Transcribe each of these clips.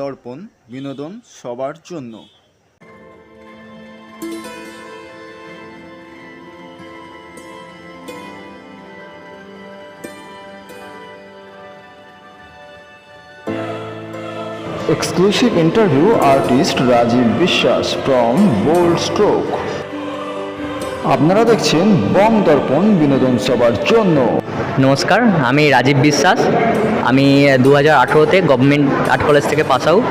দর্পণ বিনোদন সবার জন্য। এক্সক্লুসিভ ইন্টারভিউ আর্টিস্ট রাজীব বিশ্বাস ফ্রম বোল্ড স্ট্রোক আপনারা দেখছেন বং দর্পণ বিনোদন সবার জন্য। নমস্কার, আমি রাজীব বিশ্বাস। আমি দু হাজার আঠেরোতে গভর্নমেন্ট আর্ট কলেজ থেকে পাস আউট।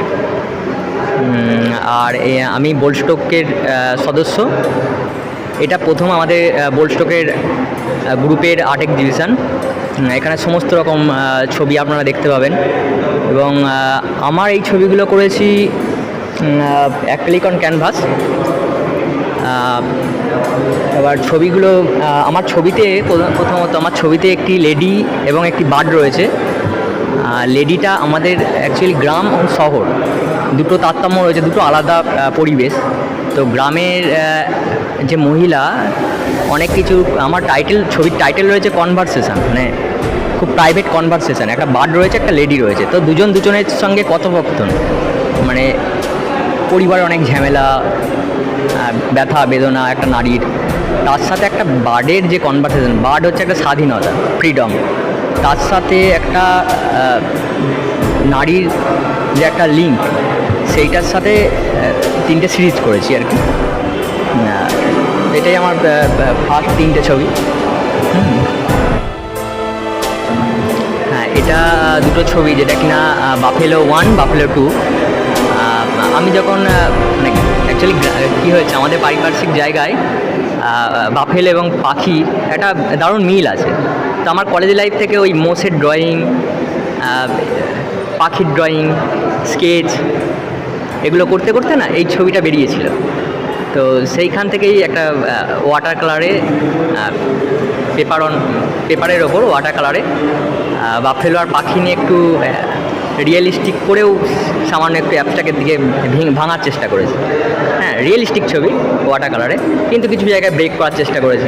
আর আমি বোলস্টকের সদস্য। এটা প্রথম আমাদের বোলস্টকের গ্রুপের আর্ট এক্সিবিশান। এখানে সমস্ত রকম ছবি আপনারা দেখতে পাবেন। এবং আমার এই ছবিগুলো করেছি অ্যাক্রিলিক অন ক্যানভাস। এবার ছবিগুলো আমার ছবিতে প্রথমত আমার ছবিতে একটি লেডি এবং একটি বার্ড রয়েছে। লেডিটা আমাদের অ্যাকচুয়ালি গ্রাম ও শহর। দুটো তারতম্য রয়েছে, দুটো আলাদা পরিবেশ। তো গ্রামের যে মহিলা, অনেক কিছু, আমার টাইটেল ছবির টাইটেল রয়েছে কনভারসেশন মানে খুব প্রাইভেট কনভারসেশন একটা বার্ড রয়েছে, একটা লেডি রয়েছে। তো দুজন দুজনের সঙ্গে কথোপকথন। মানে পরিবারে অনেক ঝামেলা ব্যথা, বেদনা, একটা নারীর। তার সাথে একটা বার্ডের যে কনভারসেশন বার্ড হচ্ছে একটা স্বাধীনতা ফ্রিডম তার সাথে একটা নারীর যে একটা লিঙ্ক সেইটার সাথে তিনটে সিরিজ করেছি আর কি। এটাই আমার ফার্স্ট তিনটে ছবি। হ্যাঁ এটা দুটো ছবি, যেটা কিনা বাফেলো ওয়ান বাফেলো টু আমি যখন মানে অ্যাকচুয়ালি কী হয়েছে? আমাদের পারিপার্শ্বিক জায়গায় বাফেল এবং পাখি একটা দারুণ মিল আছে। তো আমার কলেজ লাইফ থেকে ওই মোষের ড্রয়িং পাখির ড্রয়িং স্কেচ এগুলো করতে করতে না এই ছবিটা বেরিয়েছিল। তো সেইখান থেকেই একটা ওয়াটার কালারে পেপার অন পেপারের ওপর ওয়াটার কালারে বাফেলো আর পাখি নিয়ে একটু রিয়েলিস্টিক করেও সামান্য একটু অ্যাপসটাকে দিকে ভেঙে ভাঙার চেষ্টা করেছে। হ্যাঁ রিয়েলিস্টিক ছবি ওয়াটার কালারে কিন্তু কিছু জায়গায় ব্রেক করার চেষ্টা করেছি।